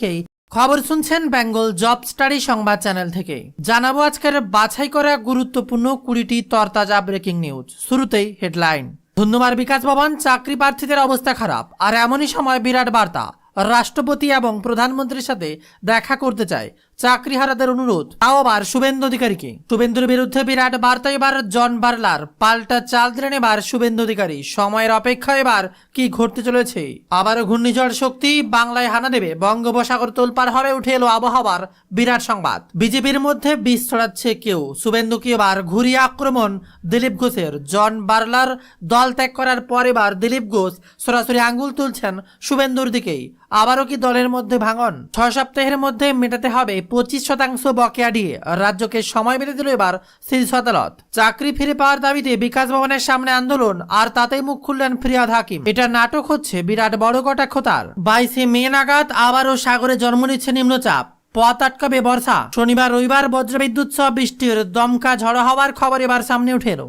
থেকেই খবর শুনছেন বেঙ্গল জব স্টাডি সংবাদ চ্যানেল থেকে। জানাব আজকের বাছাই করা গুরুত্বপূর্ণ কুড়িটি তরতাজা ব্রেকিং নিউজ। শুরুতেই হেডলাইন। ধন্যবাদ বিকাশ ভবন, চাকরি প্রার্থীদের অবস্থা খারাপ। আর এমনই সময় বিরাট বার্তা। রাষ্ট্রপতি এবং প্রধানমন্ত্রীর সাথে দেখা করতে চায় চাকরিহারাদের অনুরোধ। তাও আবার শুভেন্দু অধিকারীকে। শুভেন্দুর বিরুদ্ধে বিরাট বার্তা এবার জন বার্লার। পাল্টা চাল দিলেন এবার শুভেন্দু অধিকারী। সময়ের অপেক্ষা এবার কি ঘটতে চলেছে? আবারও ঘূর্ণিঝড় শক্তি বাংলায় হানা দেবে। বঙ্গোপসাগর তোলপার হবে উঠে এলো আবহাওয়ার বিরাট সংবাদ। বিজেপির মধ্যে বিষ ছড়াচ্ছে কেউ। শুভেন্দুকে এবার ঘুরিয়ে আক্রমণ? দিলীপ ঘোষের জন বার্লার দল ত্যাগ করার পর এবার দিলীপ ঘোষ সরাসরি আঙ্গুল তুলছেন শুভেন্দুর দিকেই। আবারও কি দলের মধ্যে ভাঙন? ছয় সপ্তাহের মধ্যে মেটাতে হবে পঁচিশ শতাংশ বকেয়া দিয়ে রাজ্যকে সময় বেঁধে দিল এবার শীর্ষ আদালত। চাকরি ফিরে পাওয়ার দাবিতে বিকাশ ভবনের সামনে আন্দোলন, আর তাতেই মুখ খুললেন ফিরিয়াদ হাকিম। এটা নাটক হচ্ছে বিরাট বড় কটাক্ষ তার বাইশে মে নাগাদ আবারও সাগরে জন্ম নিচ্ছে নিম্নচাপ। পথ আটকাবে বর্ষা। শনিবার রবিবার বজ্রবিদ্যুৎ সহ বৃষ্টির দমকা ঝড়ো হওয়ার খবর এবার সামনে উঠে এলো।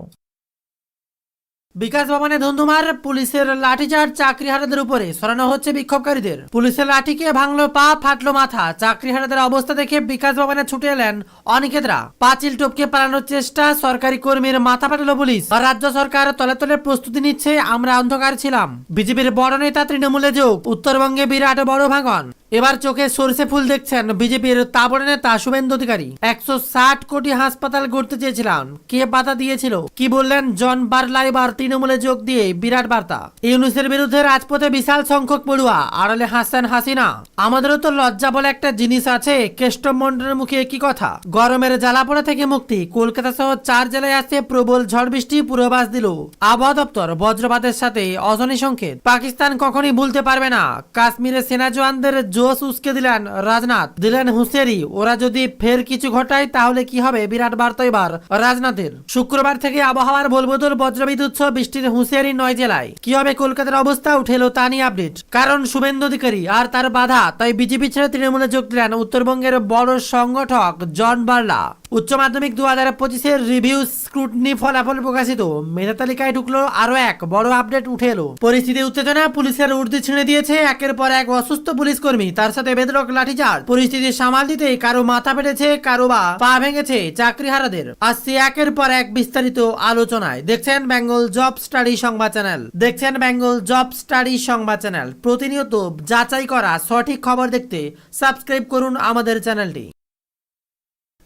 বিকাশ ভবনে ধুন্ধুমার পুলিশের লাঠিচার্জ চাকরিহারাদের উপরে সরানো হচ্ছে বিক্ষোভকারীদের। পুলিশের লাঠিকে ভাঙলো, পা ফাটলো মাথা। চাকরিহারাদের অবস্থা দেখে বিকাশ ভবনে ছুটে এলেন অনিকেতরা। পাঁচিল টপকে পালানোর চেষ্টা সরকারি কর্মীর মাথা ফাটালো পুলিশ। রাজ্য সরকার তলে তলে প্রস্তুতি নিচ্ছে, আমরা অন্ধকার ছিলাম। বিজেপির বড় নেতা তৃণমূলে যোগ, উত্তরবঙ্গে বিরাট বড় ভাঙন। এবার চোখে সরষে ফুল দেখছেন বিজেপির তাবড় নেতা শুভেন্দু অধিকারী। একশো ষাট কোটি হাসপাতাল গড়তে চেয়েছিলাম। কে বাধা দিয়েছিল? কি বললেন জন বার্লা? এবার তৃণমূলে যোগ দিয়ে বিরাট বার্তা। ইউনুসের বিরুদ্ধে রাজপথে বিশাল সংখ্যক পড়ুয়া, আড়ালে হাসছেন হাসিনা। আমাদেরও তো লজ্জা বলে একটা জিনিস আছে কেষ্টমন্ডলের মুখে কি কথা। গরমের জ্বালাপোড়া থেকে মুক্তি কলকাতা সহ চার জেলায় আসছে প্রবল ঝড় বৃষ্টি, পূর্বাভাস দিল আবহাওয়া দপ্তর। বজ্রপাতের সাথে অজনী সংকেত। পাকিস্তান কখনই ভুলতে পারবে না। কাশ্মীরের সেনা জওয়ানদের জোশ উস্কে দিলেন রাজনাথ। দিলেন হুঁশিয়ারি, ওরা যদি ফের কিছু ঘটায়, তাহলে কি হবে? বিরাট বার্তা এবার রাজনাথের। শুক্রবার থেকে আবহাওয়ার বলবদল বজ্রবিদ্যুৎ সহ বৃষ্টির হুঁশিয়ারি নয় জেলায়। কি হবে কলকাতার অবস্থা? উঠেলো তা নিয়ে আপডেট। কারণ শুভেন্দু অধিকারী আর তার বাধা, তাই বিজেপি ছেড়ে তৃণমূলে যোগ দিলেন উত্তরবঙ্গের বড় সংগঠক জন বার্লা। উচ্চ মাধ্যমিক দু হাজার পঁচিশের রিভিউ স্ক্রুটনি ফলাফল প্রকাশিত। মেধা তালিকায় ঢুকলো আরও এক বড় আপডেট উঠে এলো। পরিস্থিতি উত্তেজনা পুলিশের উর্দি ছিঁড়ে দিয়েছে। একের পর এক অসুস্থ পুলিশ কর্মী, তার সাথে বেদরক লাঠিচার্জ। পরিস্থিতি সামাল দিতে কারও মাথা ফেটেছে, কারও বা পা ভেঙেছে চাকরিহারাদের। আসছে একের পর এক বিস্তারিত আলোচনায়। দেখছেন বেঙ্গল জব স্টাডি সংবাদ চ্যানেল। দেখছেন বেঙ্গল জব স্টাডি সংবাদ চ্যানেল। প্রতিনিয়ত যাচাই করা সঠিক খবর দেখতে সাবস্ক্রাইব করুন আমাদের চ্যানেলটি।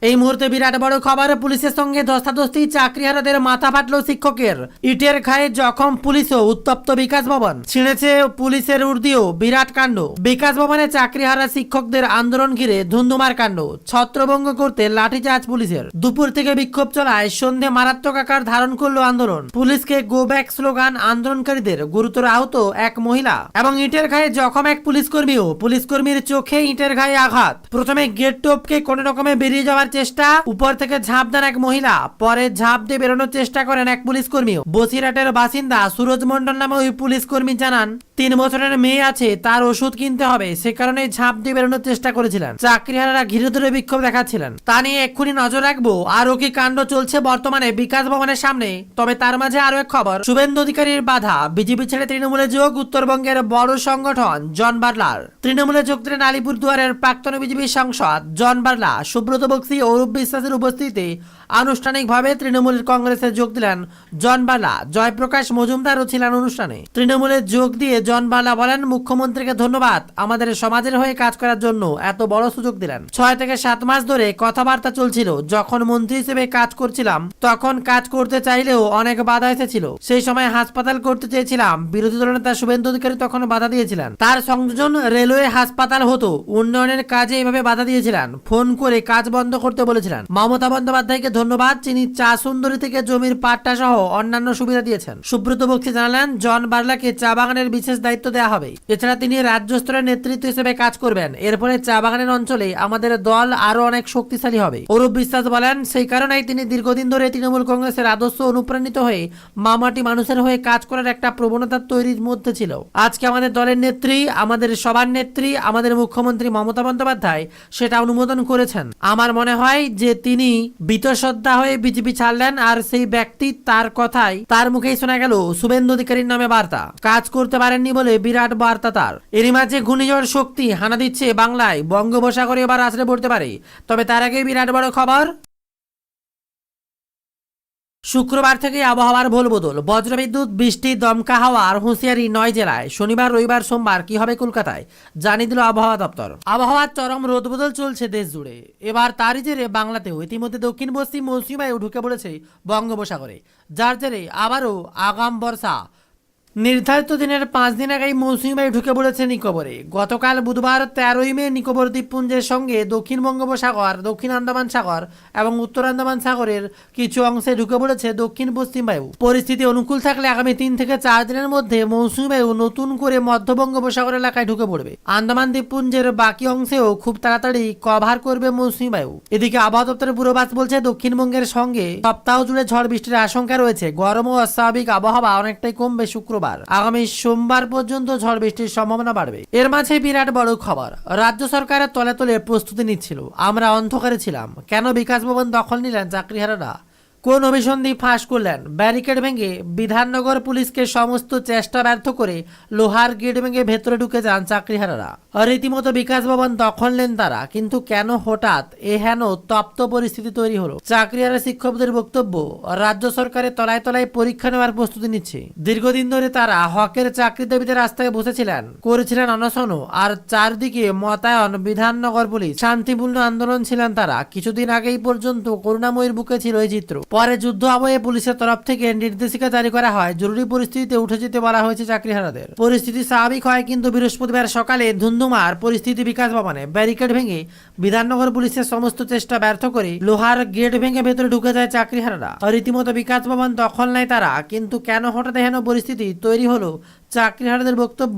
এই মুহূর্তে বিরাট বড় খবর, পুলিশের সঙ্গে ধস্তাধস্তি, চাকরিহারাদের মাথা ফাটলো শিক্ষকের। ইটের খায়ে জখম পুলিশও, উত্তপ্ত বিকাশ ভবন। ছিঁড়েছে পুলিশের উর্দিও, বিরাট কাণ্ড। বিকাশ ভবনে চাকরিহারা শিক্ষকদের আন্দোলন ঘিরে ধুন্ধুমার কাণ্ড। ছত্রভঙ্গ করতে লাঠিচার্জ পুলিশের। দুপুর থেকে বিক্ষোভ চলায় সন্ধে মারাত্মক আকার ধারণ করল আন্দোলন। পুলিশকে গো ব্যাক স্লোগান, আন্দোলনকারীদের গুরুতর আহত এক মহিলা এবং ইটের ঘায়ে জখম এক পুলিশ কর্মীও পুলিশ কর্মীর চোখে ইটের ঘায়ে আঘাত। প্রথমে গেট টপকে কোনো রকমে বেরিয়ে যাওয়ার চেষ্টা, উপর থেকে ঝাঁপ দেন এক মহিলা। পরে ঝাঁপ দিয়ে বেরোনোর চেষ্টা করেন এক পুলিশ কর্মী বসিরহাটের বাসিন্দা সুরজ মন্ডল নামে ওই পুলিশ কর্মী জানান তিন বছরের মেয়ে আছে, তার ওষুধ কিনতে হবে। সে কারণে ঝাঁপ দিয়ে বেরোনোর চেষ্টা করেছিলেন। চাকরিহারারা ঘিরে ধরে বিক্ষোভ দেখাচ্ছিলেন। তা নিয়ে এক্ষুনি নজর রাখব। আরও কি কাণ্ড চলছে বর্তমানে বিকাশ ভবনের সামনে? তবে তার মাঝে আরও এক খবর। শুভেন্দু অধিকারীর বাধা। বিজেপি ছেড়ে তৃণমূলে যোগ উত্তরবঙ্গের বড় সংগঠন, জন বার্লার। তৃণমূলে যোগ দিলেন আলিপুরদুয়ারের প্রাক্তন বিজেপি সাংসদ, জন বার্লা। সুব্রত বক্সি অরূপ বিশ্বাসের উপস্থিতিতে আনুষ্ঠানিকভাবে তৃণমূল কংগ্রেসে যোগ দিলেন জনবালা জয়প্রকাশ মজুমদারও ছিলেন অনুষ্ঠানে। তৃণমূলে যোগ দিয়ে জনবালা বলেন, মুখ্যমন্ত্রীকে ধন্যবাদ। আমাদের সমাজের হয়ে কাজ করার জন্য এত বড় সুযোগ দিলেন। ছয় থেকে সাত মাস ধরে কথাবার্তা চলছিল। যখন মন্ত্রী হিসেবে কাজ করছিলাম, তখন কাজ করতে চাইলেও অনেক বাধা এসেছিল। সেই সময় হাসপাতাল করতে চেয়েছিলাম। বিরোধী দলনেতা শুভেন্দু অধিকারী তখন বাধা দিয়েছিলেন। তার সংযোজন রেলওয়ে হাসপাতাল হতো। উন্নয়নের কাজে এভাবে বাধা দিয়েছিলেন। ফোন করে কাজ বন্ধ করতে বলেছিলেন। মমতা বন্দ্যোপাধ্যায়কে ধন্যবাদ, যিনি চা সুন্দরী থেকে জমির পাট্টা সহ অন্যান্য সুবিধা দিয়েছেন। সুব্রত বক্সি জানালেন, জন বার্লাকে চা বাগানের বিশেষ দায়িত্ব দেওয়া হবে। এছাড়া তিনি রাজ্য স্তরের নেতৃত্ব হিসেবে কাজ করবেন। এরপরে চা বাগানের অঞ্চলে আমাদের দল আরও অনেক শক্তিশালী হবে। অরূপ বিশ্বাস বলেন, সেই কারণেই তিনি দীর্ঘদিন ধরে তৃণমূল কংগ্রেসের আদর্শ অনুপ্রাণিত হয়ে মামাটি মানুষের হয়ে কাজ করার একটা প্রবণতা তৈরির মধ্যে ছিল। আজকে আমাদের দলের নেত্রী, আমাদের সবার নেত্রী, আমাদের মুখ্যমন্ত্রী মমতা বন্দ্যোপাধ্যায় সেটা অনুমোদন করেছেন। আমার মনে হয় যে তিনি বিতশ্রদ্ধা হয়ে বিজেপি ছাড়লেন আর সেই ব্যক্তি তার কথাই তার মুখেই শোনা গেল শুভেন্দু অধিকারীর নামে বার্তা। কাজ করতে পারেননি বলে বিরাট বার্তা তার। এরই মাঝে ঘূর্ণিঝড় শক্তি হানা দিচ্ছে বাংলায়। বঙ্গোপসাগরে এবার আছড়ে পড়তে পারে। তবে তার আগে বিরাট বড় খবর শুক্রবার থেকে আবহাওয়ার ভোল বদল বজ্রবিদ্যুৎ, বৃষ্টি, দমকা হাওয়া আর হুঁশিয়ারি নয় জেলায়। শনিবার, রবিবার, সোমবার কি হবে কলকাতায়? জানিয়ে দিল আবহাওয়া দপ্তর। আবহাওয়ার চরম রোদ রোদবদল চলছে দেশ জুড়ে। এবার তারই জেরে বাংলাতেও ইতিমধ্যে দক্ষিণ পশ্চিম মৌসুমায় ঢুকে পড়েছে বঙ্গোপসাগরে। যার জেরে আবারও আগাম বর্ষা। নির্ধারিত দিনের পাঁচ দিন আগেই মৌসুমী বায়ু ঢুকে পড়েছে নিকোবরে। গতকাল বুধবার তেরোই মে নিকোবর দ্বীপপুঞ্জের সঙ্গে দক্ষিণ বঙ্গোপসাগর, দক্ষিণ আন্দামান সাগর এবং উত্তর আন্দামান সাগরের কিছু অংশে ঢুকে পড়েছে দক্ষিণ পশ্চিম বায়ু। পরিস্থিতি অনুকূল থাকলে আগামী তিন থেকে চার দিনের মধ্যে মৌসুমী বায়ু নতুন করে মধ্য বঙ্গোপসাগর এলাকায় ঢুকে পড়বে। আন্দামান দ্বীপপুঞ্জের বাকি অংশেও খুব তাড়াতাড়ি কভার করবে মৌসুমী বায়ু। এদিকে আবহাওয়া দপ্তরের পূর্বাভাস বলছে, দক্ষিণবঙ্গের সঙ্গে সপ্তাহ জুড়ে ঝড় বৃষ্টির আশঙ্কা রয়েছে। গরম ও অস্বাভাবিক আবহাওয়া অনেকটাই কমবে শুক্রবার। আগামী সোমবার পর্যন্ত ঝড় বৃষ্টির সম্ভাবনা বাড়বে। এর মাঝে বিরাট বড় খবর। রাজ্য সরকারের তলে তলে প্রস্তুতি নিচ্ছিল। আমরা অন্ধকারে ছিলাম। কেন বিকাশ ভবন দখল নিলেন চাকরিহারারা? কোন অভিসন্ধি ফাঁস করলেন? ব্যারিকেড ভেঙে বিধাননগর পুলিশকে সমস্ত চেষ্টা ব্যর্থ করে লোহার গেট ভেঙে ভেতরে ঢুকে যান চাকরিহারারা। রীতিমতো বিকাশ ভবন দখল নেন তারা, কিন্তু কেন হঠাৎ এ হেন তপ্ত পরিস্থিতি তৈরি হলো? চাকরিহারা শিক্ষকদের বক্তব্য, রাজ্য সরকারের তলায় তলায় পরীক্ষা নেওয়ার প্রস্তুতি নিচ্ছে। দীর্ঘদিন ধরে তারা হকের চাকরি দাবিতে রাস্তায় বসেছিলেন, করেছিলেন অনশনও, আর চারদিকে মতায়ন বিধাননগর পুলিশ। শান্তিপূর্ণ আন্দোলন ছিলেন তারা। কিছুদিন আগেই পর্যন্ত করুণাময়ীর বুকে ছিল এই চিত্র। পরে যুদ্ধ আবহে পুলিশের তরফ থেকে নির্দেশিকা জারি করা হয়। জরুরি পরিস্থিতিতে উঠে যেতে বলা হয়েছে চাকরিহারাদের। পরিস্থিতি স্বাভাবিক হয় কিন্তু বৃহস্পতিবার সকালে ধুন্ধুমার পরিস্থিতি বিকাশ ভবনে ব্যারিকেড ভেঙে বিধাননগর পুলিশের সমস্ত চেষ্টা ব্যর্থ করে লোহার গেট ভেঙে ভেতরে ঢুকে যায় চাকরিহারারা। রীতিমতো বিকাশ ভবন দখল নেয় তারা, কিন্তু কেন হঠাৎ হেন পরিস্থিতি তৈরি হলো চাকরিহারাদের বক্তব্য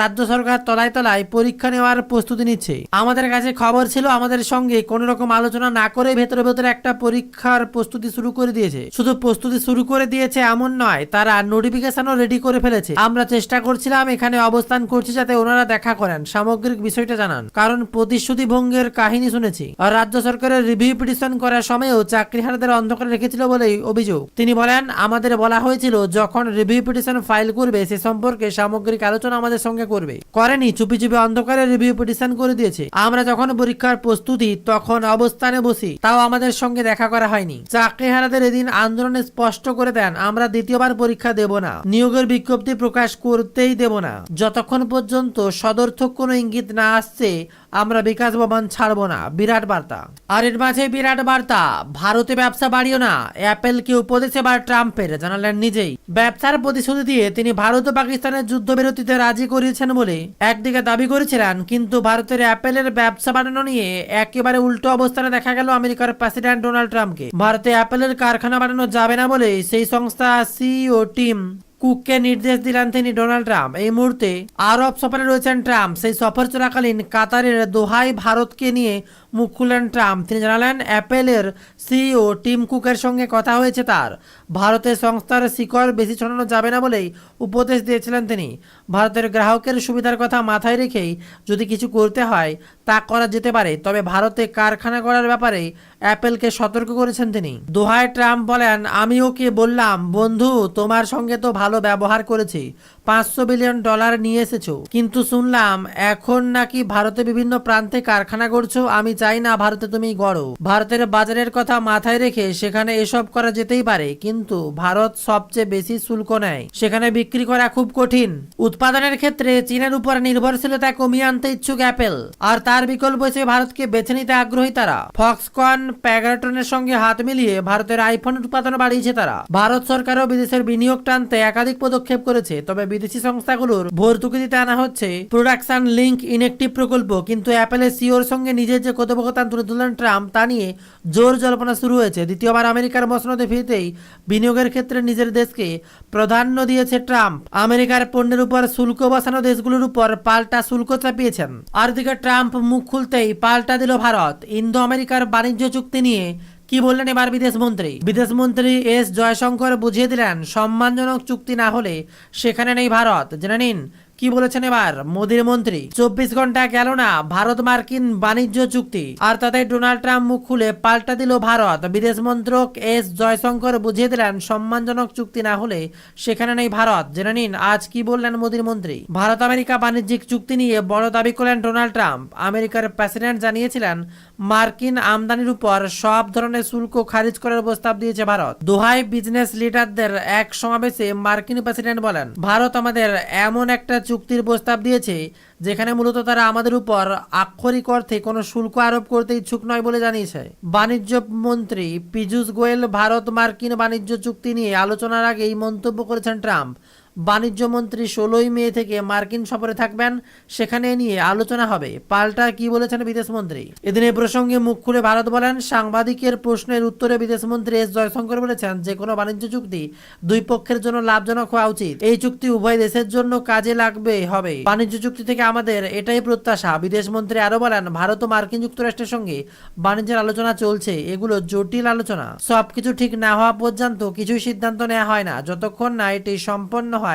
রাজ্য সরকার তলায় তলায় পরীক্ষা নেওয়ার প্রস্তুতি নিচ্ছে। আমাদের কাছে খবর ছিল, আমাদের সঙ্গে কোনো রকম আলোচনা না করে ভেতরে ভেতরে একটা পরীক্ষার প্রস্তুতি শুরু করে দিয়েছে। শুধু প্রস্তুতি শুরু করে দিয়েছে এমন নয়, তারা নোটিফিকেশনও রেডি করে ফেলেছে। আমরা চেষ্টা করছিলাম এখানে অবস্থান করছি যাতে ওনারা দেখা করেন। সামগ্রিক বিষয়টা জানান। কারণ প্রতিশ্রুতি ভঙ্গের কাহিনী শুনেছি। আর রাজ্য সরকারের রিভিউ পিটিশন করার সময়ও চাকরিহারাদের অন্ধকারে রেখেছিল বলেই অভিযোগ। তিনি বলেন, আমাদের বলা হয়েছিল, যখন রিভিউ পিটিশন ফাইল করবে, সে সম্পর্কে সামগ্রিক আলোচনা আমাদের সঙ্গে করবে। করেনি, চুপি চুপি অন্ধকারে রিভিউ পিটিশন করে দিয়েছে। আমরা যখন পরীক্ষার প্রস্তুতি, তখন অবস্থানে বসি। তাও আমাদের সঙ্গে দেখা করা হয়নি। চাকরিহারাদের এদিন আন্দোলনে স্পষ্ট করে দেন, আমরা দ্বিতীয়বার পরীক্ষা দেব না। নিয়োগের বিজ্ঞপ্তি প্রকাশ করতেই দেব না। যতক্ষণ পর্যন্ত সদর্থক কোনো ইঙ্গিত না আসছে, আমরা বিকাশ ভবন ছাড়বো না। বিরাট বার্তা। আর এর মাঝে বিরাট বার্তা, ভারতে ব্যবসা বাড়িও না। অ্যাপেল অ্যাপেলকে উপদেশ এবার ট্রাম্পের, জানালেন নিজেই। ব্যবসার প্রতিশ্রুতি দিয়ে তিনি ভারত ও পাকিস্তানের যুদ্ধবিরতিতে রাজি করিয়েছেন বলে একদিকে দাবি করেছিলেন, কিন্তু ভারতের অ্যাপেলের ব্যবসা বাড়ানো নিয়ে একেবারে উল্টো অবস্থানে দেখা গেল আমেরিকার প্রেসিডেন্ট ডোনাল্ড ট্রাম্পকে। ভারতে অ্যাপেলের কারখানা বাড়ানো যাবে না বলে সেই সংস্থা সিইও টিম কুককে নির্দেশ দিলেন তিনি ডোনাল্ড ট্রাম্প। এই মুহূর্তে আরব সফরে রয়েছেন ট্রাম্প। সেই সফর চলাকালীন কাতারের দোহাই ভারতকে নিয়ে মুখ খুললেন ট্রাম্প। তিনি জানালেন, অ্যাপেলের সিইও টিম কুকের সঙ্গে কথা হয়েছে তার। ভারতের সংস্থার শিকড় বেশি ছড়ানো যাবে না বলেই উপদেশ দিয়েছিলেন তিনি। ভারতের গ্রাহকের সুবিধার কথা মাথায় রেখেই যদি কিছু করতে হয় তা করা যেতে পারে। তবে ভারতে কারখানা করার ব্যাপারে অ্যাপেলকে সতর্ক করেছেন তিনি। দোহায় ট্রাম্প বলেন আমি ওকে বললাম, বন্ধু, তোমার সঙ্গে তো ভালো ব্যবহার করেছি। পাঁচশো বিলিয়ন ডলার নিয়ে এসেছ। কিন্তু শুনলাম, এখন নাকি ভারতে বিভিন্ন প্রান্তে কারখানা করছ আমি চাই না ভারতে তুমি গড়ো। ভারতের বাজারের কথা মাথায় রেখে সেখানে এসব করা যেতেই পারে। কিন্তু ভারত সবচেয়ে বেশি শুল্ক নেয়। সেখানে বিক্রি করা খুব কঠিন। উৎপাদনের ক্ষেত্রে চীনের উপর নির্ভরশীলতা কমিয়ে আনতে ইচ্ছুক অ্যাপেল। আর তার বিকল্প হিসেবে ভারতকে বেছে নিতে আগ্রহী তারা। ফক্সকন প্যাগাটনের সঙ্গে হাত মিলিয়ে ভারতের আইফোন উৎপাদন বাড়িয়েছে তারা। ভারত সরকারও বিদেশের বিনিয়োগ টানতে একাধিক পদক্ষেপ করেছে, তবে বিদেশি সংস্থাগুলোর ভর্তুকি দিতে আনা হচ্ছে প্রোডাকশন লিঙ্ক ইনেকটিভ প্রকল্প, কিন্তু অ্যাপেলের সিওর সঙ্গে নিজের যে কথোপকথন তুলে ধরলেন ট্রাম্প, তা নিয়ে জোর জল্পনা শুরু হয়েছে। দ্বিতীয়বার আমেরিকার মসনদে ফিরতেই বিনিয়োগের ক্ষেত্রে নিজের দেশকে প্রাধান্য দিয়েছে ট্রাম্প। আমেরিকার পণ্যের উপর শুল্ক বসানো দেশগুলোর উপর পাল্টা শুল্ক চাপিয়েছেন। আর দিকে ট্রাম্প মুখ খুলতেই পাল্টা দিল ভারত। ইন্দো আমেরিকার বাণিজ্য চুক্তি নিয়ে কি বললেন এবার বিদেশ মন্ত্রী বিদেশ মন্ত্রী এস জয়শঙ্কর বুঝিয়ে দিলেন, সম্মানজনক চুক্তি না হলে সেখানে নেই ভারত। জেনে নিন কি বলেছেন এবার? মোদীর মন্ত্রী, চব্বিশ ঘণ্টা গেল না, ভারত মার্কিন বাণিজ্য চুক্তি। আর তাতে ডোনাল্ড ট্রাম্প মুখ খুলে পাল্টা দিল ভারত। বিদেশ মন্ত্রক এস জয়শঙ্কর বুঝিয়ে দিলেন, সম্মানজনক চুক্তি না হলে সেখানে নেই ভারত। জেনে নিন, আজ কি বললেন মোদীর মন্ত্রী? ভারত আমেরিকা বাণিজ্যিক চুক্তি নিয়ে বড় দাবি করলেন ডোনাল্ড ট্রাম্প। আমেরিকার প্রেসিডেন্ট জানিয়েছিলেন মার্কিন আমদানির উপর সব ধরনের শুল্ক খারিজ করার প্রস্তাব দিয়েছে ভারত। দোহাই বিজনেস লিডারদের এক সমাবেশে মার্কিন প্রেসিডেন্ট বলেন, ভারত আমাদের এমন একটা চুক্তির প্রস্তাব দিয়েছে, যেখানে মূলত তারা আমাদের উপর আক্ষরিক অর্থে কোনো শুল্ক আরোপ করতে ইচ্ছুক নয় বলে জানিয়েছে। বাণিজ্য মন্ত্রী পীযূষ গোয়েল ভারত মার্কিন বাণিজ্য চুক্তি নিয়ে আলোচনার আগে এই মন্তব্য করেছেন ট্রাম্প। বাণিজ্য মন্ত্রী ষোলোই মে থেকে মার্কিন সফরে থাকবেন। সেখানে নিয়ে আলোচনা হবে। পাল্টা কি বলেছেন বিদেশ মন্ত্রী এদিন এই প্রসঙ্গে মুখ খুলে ভারত বলেন, সাংবাদিকের প্রশ্নের উত্তরে বিদেশ মন্ত্রী এস জয়শঙ্কর বলেছেন যে, কোনো বাণিজ্য চুক্তি দুই পক্ষের জন্য লাভজনক হওয়া উচিত। এই চুক্তি উভয় দেশের জন্য কাজে লাগবে, হবে। বাণিজ্য চুক্তি থেকে আমাদের এটাই প্রত্যাশা। বিদেশমন্ত্রী আরও বলেন, ভারত ও মার্কিন যুক্তরাষ্ট্রের সঙ্গে বাণিজ্যের আলোচনা চলছে। এগুলো জটিল আলোচনা। সবকিছু ঠিক না হওয়া পর্যন্ত কিছুই সিদ্ধান্ত নেওয়া হয় না। যতক্ষণ না এটি সম্পন্ন হয়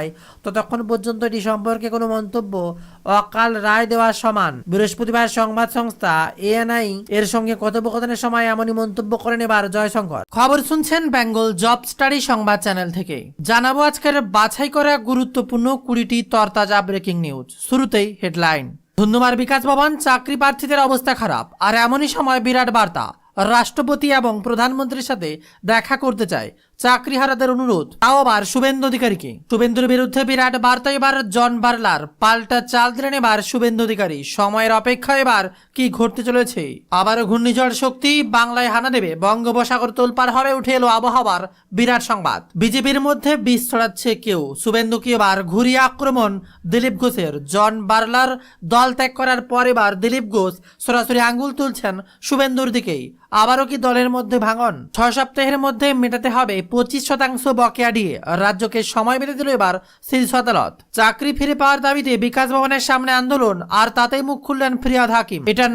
ততক্ষণ পর্যন্ত এটি সম্পর্কে কোনো মন্তব্য অকাল রায় দেওয়া সমান। বৃহস্পতিবার সংবাদ সংস্থা এএনআই এর সঙ্গে কথোপকথনের সময় এমনই মন্তব্য করেন এবার জয়শঙ্কর। খবর শুনছেন বেঙ্গল জব স্টাডি সংবাদ চ্যানেল থেকে। জানাব আজকের বাছাই করা গুরুত্বপূর্ণ কুড়িটি তরতাজা ব্রেকিং নিউজ। শুরুতেই হেডলাইন। ধুন্ধুমার বিকাশ ভবন চাকরি প্রার্থীদের অবস্থা খারাপ। আর এমনই সময় বিরাট বার্তা। রাষ্ট্রপতি এবং প্রধানমন্ত্রীর সাথে দেখা করতে চায় চাকরিহারাদের অনুরোধ। তাও আবার শুভেন্দু অধিকারীকে। শুভেন্দুর বিরুদ্ধে বিরাট বার্তা এবার জন বার্লার। পাল্টা চাল দিলেন এবার শুভেন্দু অধিকারী। সময়ের অপেক্ষা এবার কি ঘটতে চলেছে? আবারও ঘূর্ণিঝড় শক্তি বাংলায় হানা দেবে। বঙ্গোপসাগর তোলপার হবে উঠে এলো আবহাওয়ার বিরাট সংবাদ। বিজেপির মধ্যে বিষ ছড়াচ্ছে কেউ। শুভেন্দুকে এবার ঘুরিয়ে আক্রমণ? দিলীপ ঘোষের জন বার্লার দল ত্যাগ করার পর এবার দিলীপ ঘোষ সরাসরি আঙ্গুল তুলছেন শুভেন্দুর দিকেই। আবারও কি দলের মধ্যে ভাঙন? ছয় সপ্তাহের মধ্যে মেটাতে হবে পঁচিশ শতাংশ বকেয়া দিয়ে রাজ্যকে সময় বেঁধে দিল এবার শীর্ষ আদালত। চাকরি ফিরে পাওয়ার দাবিতে বিকাশ ভবনের সামনে আন্দোলন, আর তাতেই মুখ খুললেন ফিরিয়াদ হাকিম। এটা